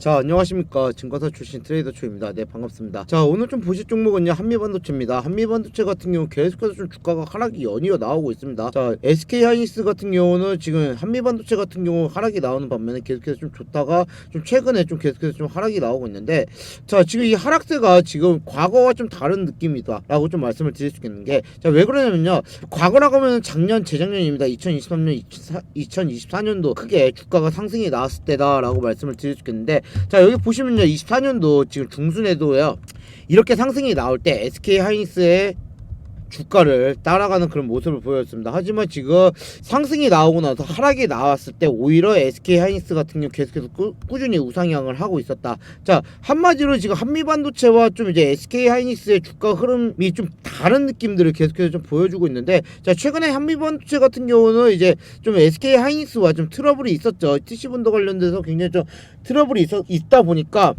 자 안녕하십니까. 증거사 출신 트레이더 초입니다. 네 반갑습니다. 자 오늘 좀 보실 종목은요 한미반도체입니다. 한미반도체 같은 경우 계속해서 좀 주가가 하락이 연이어 나오고 있습니다. 자 SK 하이닉스 같은 경우는 지금 한미반도체 같은 경우 하락이 나오는 반면에 계속해서 좀 좋다가 좀 최근에 좀 계속해서 좀 하락이 나오고 있는데 자 지금 이 하락세가 지금 과거와 좀 다른 느낌이다 라고 좀 말씀을 드릴 수 있는 게 자 왜 그러냐면요. 과거라고 하면 작년 재작년입니다. 2023년 2024년도 크게 주가가 상승이 나왔을 때다 라고 말씀을 드릴 수 있겠는데 자 여기 보시면요 24년도 지금 중순에도요 이렇게 상승이 나올 때 SK 하이닉스의 주가를 따라가는 그런 모습을 보였습니다. 하지만 지금 상승이 나오고 나서 하락이 나왔을 때 오히려 SK 하이닉스 같은 경우 계속해서 꾸, 꾸준히 우상향을 하고 있었다. 자 한마디로 지금 한미반도체와 좀 이제 SK 하이닉스의 주가 흐름이 좀 다른 느낌들을 계속해서 좀 보여주고 있는데 자 최근에 한미반도체 같은 경우는 이제 좀 SK 하이닉스와 좀 트러블이 있었죠. TC 분도 관련돼서 굉장히 좀 트러블이 있어, 있다 보니까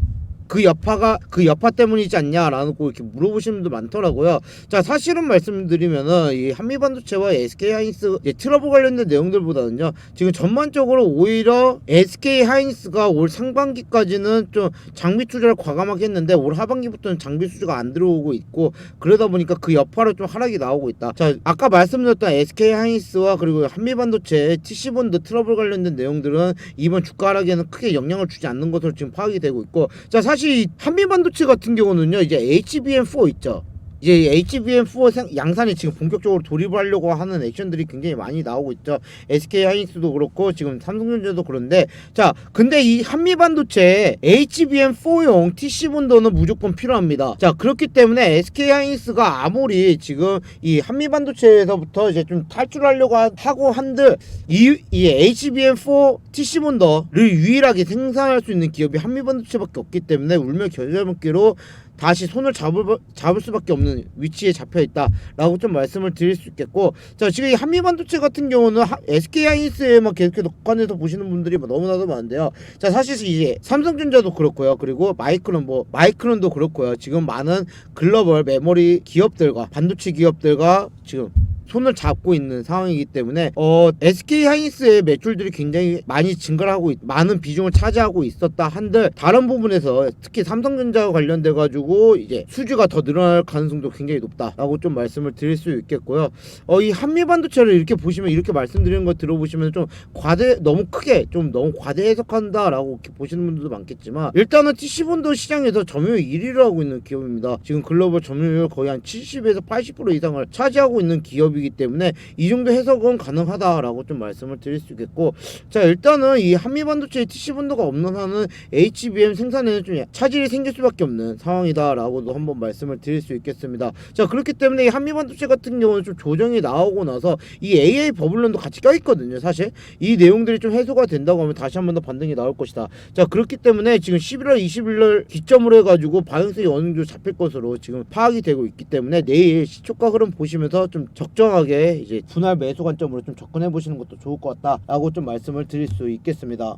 그 여파가 그 여파 때문이지 않냐라는 거 이렇게 물어보시는 분들 많더라고요. 자 사실은 말씀드리면은 이 한미 반도체와 SK 하이닉스 트러블 관련된 내용들보다는요 지금 전반적으로 오히려 SK 하이닉스가 올 상반기까지는 좀 장비 투자를 과감하게 했는데 올 하반기부터는 장비 수주가 안 들어오고 있고 그러다 보니까 그 여파로 좀 하락이 나오고 있다. 자 아까 말씀드렸던 SK 하이닉스와 그리고 한미 반도체 TC본드 트러블 관련된 내용들은 이번 주가 하락에는 크게 영향을 주지 않는 것으로 지금 파악이 되고 있고 자 사실 이 한미반도체 같은 경우는요 이제 HBM4 있죠. 이제 HBM4 양산이 지금 본격적으로 돌입하려고 하는 액션들이 굉장히 많이 나오고 있죠. SK 하이닉스도 그렇고 지금 삼성전자도 그런데 자 근데 이 한미 반도체 HBM4용 TC 본도는 무조건 필요합니다. 자 그렇기 때문에 SK 하이닉스가 아무리 지금 이 한미 반도체에서부터 이제 좀 탈출하려고 하- 하고 한들 이, 이 HBM4 TC 본더를 유일하게 생산할 수 있는 기업이 한미 반도체밖에 없기 때문에 울며 겨자먹기로 다시 손을 잡을, 잡을 수밖에 없는 위치에 잡혀 있다라고 좀 말씀을 드릴 수 있겠고 자 지금 이 한미반도체 같은 경우는 하- SK 하이닉스에만 계속해서 독관해서 보시는 분들이 뭐 너무나도 많은데요. 자 사실 이제 삼성전자도 그렇고요. 그리고 마이크론 뭐 마이크론도 그렇고요. 지금 많은 글로벌 메모리 기업들과 반도체 기업들과 지금 손을 잡고 있는 상황이기 때문에 어 SK 하이닉스의 매출들이 굉장히 많이 증가를 하고 있- 많은 비중을 차지하고 있었다 한들 다른 부분에서 특히 삼성전자와 관련돼 가지고 이제 수주가 더 늘어날 가능성도 굉장히 높다라고 좀 말씀을 드릴 수 있겠고요. 어 이 한미 반도체를 이렇게 보시면 이렇게 말씀드리는 거 들어보시면 좀 과대 너무 크게 좀 너무 과대 해석한다라고 보시는 분들도 많겠지만 일단은 TC 본도 시장에서 점유율 1위를 하고 있는 기업입니다. 지금 글로벌 점유율 거의 한 70에서 80% 이상을 차지하고 있는 기업이 기 때문에 이 정도 해석은 가능하다라고 좀 말씀을 드릴 수 있겠고 자 일단은 이 한미 반도체 TC 본도가 없는 한은 HBM 생산에는 좀 차질이 생길 수밖에 없는 상황이다라고도 한번 말씀을 드릴 수 있겠습니다. 자 그렇기 때문에 이 한미 반도체 같은 경우는 좀 조정이 나오고 나서 이 AA 버블론도 같이 껴있거든요. 사실 이 내용들이 좀 해소가 된다고 하면 다시 한 번 더 반등이 나올 것이다. 자 그렇기 때문에 지금 11월 20일 기점으로 해가지고 방향성이 어느 정도 잡힐 것으로 지금 파악이 되고 있기 때문에 내일 시초가 흐름 보시면서 좀 적정 하게 이제 분할 매수 관점으로 좀 접근해 보시는 것도 좋을 것 같다라고 좀 말씀을 드릴 수 있겠습니다.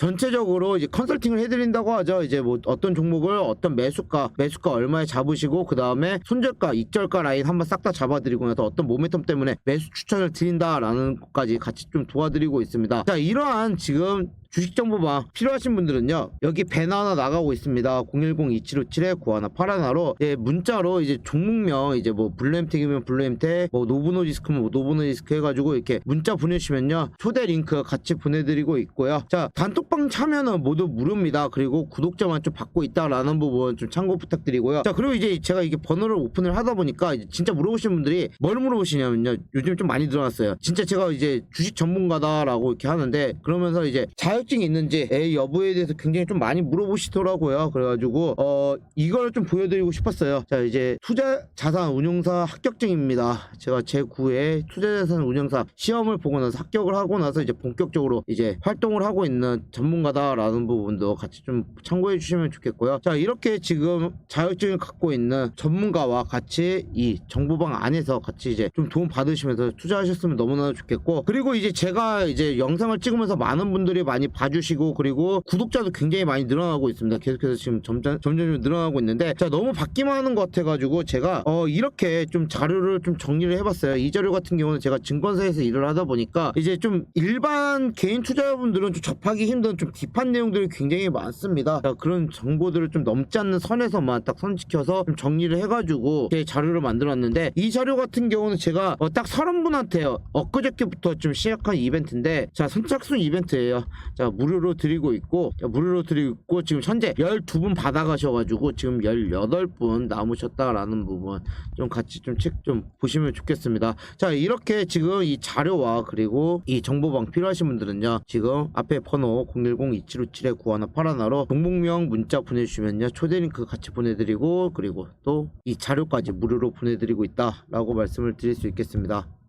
전체적으로 이제 컨설팅을 해드린다고 하죠. 이제 뭐 어떤 종목을 어떤 매수가 매수가 얼마에 잡으시고 그 다음에 손절가 익절가 라인 한번 싹 다 잡아드리고 나서 어떤 모멘텀 때문에 매수 추천을 드린다라는 것까지 같이 좀 도와드리고 있습니다. 자 이러한 지금 주식 정보방 필요하신 분들은요 여기 배너 하나 나가고 있습니다 010-2757-9181로 예, 문자로 이제 종목명 이제 뭐 블루엠텍이면 블루엠텍 뭐 노브노디스크면 뭐 노브노디스크 해가지고 이렇게 문자 보내주시면요 초대 링크 같이 보내드리고 있고요 자 단톡방 팟빵 참여는 모두 무료입니다. 그리고 구독자만 좀 받고 있다라는 부분 좀 참고 부탁드리고요. 자 그리고 이제 제가 이게 번호를 오픈을 하다 보니까 진짜 물어보시는 분들이 뭘 물어보시냐면요. 요즘 좀 많이 늘어났어요. 진짜 제가 이제 주식 전문가다라고 이렇게 하는데 그러면서 이제 자격증이 있는지 의 여부에 대해서 굉장히 좀 많이 물어보시더라고요. 그래가지고 어 이걸 좀 보여드리고 싶었어요. 자 이제 투자 자산 운용사 합격증입니다. 제가 제 9회 투자 자산 운용사 시험을 보고 나서 합격을 하고 나서 이제 본격적으로 이제 활동을 하고 있는 전문가다라는 부분도 같이 좀 참고해 주시면 좋겠고요. 자 이렇게 지금 자격증을 갖고 있는 전문가와 같이 이 정보방 안에서 같이 이제 좀 도움 받으시면서 투자하셨으면 너무나 좋겠고 그리고 이제 제가 이제 영상을 찍으면서 많은 분들이 많이 봐주시고 그리고 구독자도 굉장히 많이 늘어나고 있습니다. 계속해서 지금 점점 점점 늘어나고 있는데 자 너무 받기만 하는 것 같아가지고 제가 어 이렇게 좀 자료를 좀 정리를 해봤어요. 이 자료 같은 경우는 제가 증권사에서 일을 하다 보니까 이제 좀 일반 개인 투자자분들은 좀 접하기 힘든 좀 딥한 내용들이 굉장히 많습니다. 자, 그런 정보들을 좀 넘지 않는 선에서만 딱 선지켜서 좀 정리를 해가지고 제 자료를 만들었는데 이 자료 같은 경우는 제가 어, 딱 서른 분한테 엊그저께부터 좀 시작한 이벤트인데 자 선착순 이벤트예요. 자 무료로 드리고 있고 자, 무료로 드리고 있고 지금 현재 12분 받아가셔가지고 지금 18분 남으셨다라는 부분 좀 같이 좀 책좀 보시면 좋겠습니다. 자 이렇게 지금 이 자료와 그리고 이 정보방 필요하신 분들은요 지금 앞에 번호 010-2757-9181로 동목명 문자 보내주시면요 초대 링크 같이 보내드리고 그리고 또 이 자료까지 무료로 보내드리고 있다라고 말씀을 드릴 수 있겠습니다.